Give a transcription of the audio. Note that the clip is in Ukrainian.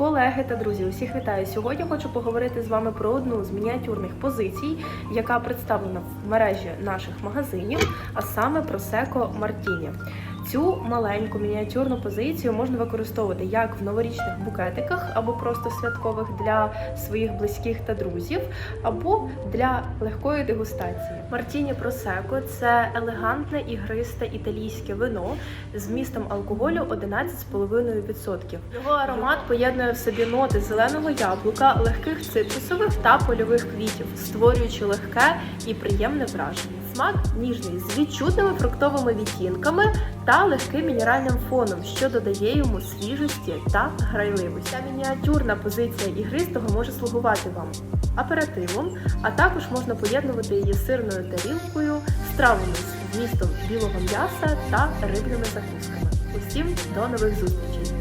Колеги та друзі, усіх вітаю! Сьогодні хочу поговорити з вами про одну з мініатюрних позицій, яка представлена в мережі наших магазинів, а саме про Секо Martini. Цю маленьку мініатюрну позицію можна використовувати як в новорічних букетиках, або просто святкових для своїх близьких та друзів, або для легкої дегустації. Мартіні Prosecco – це елегантне ігристе італійське вино з вмістом алкоголю 11,5%. Його аромат поєднує в собі ноти зеленого яблука, легких цитрусових та польових квітів, створюючи легке і приємне враження. Смак ніжний з відчутними фруктовими відтінками та легким мінеральним фоном, що додає йому свіжості та грайливості. Ця мініатюрна позиція ігристого може слугувати вам аперитивом, а також можна поєднувати її з сирною тарілкою, стравами з вмістом білого м'яса та рибними закусками. Усім до нових зустрічей!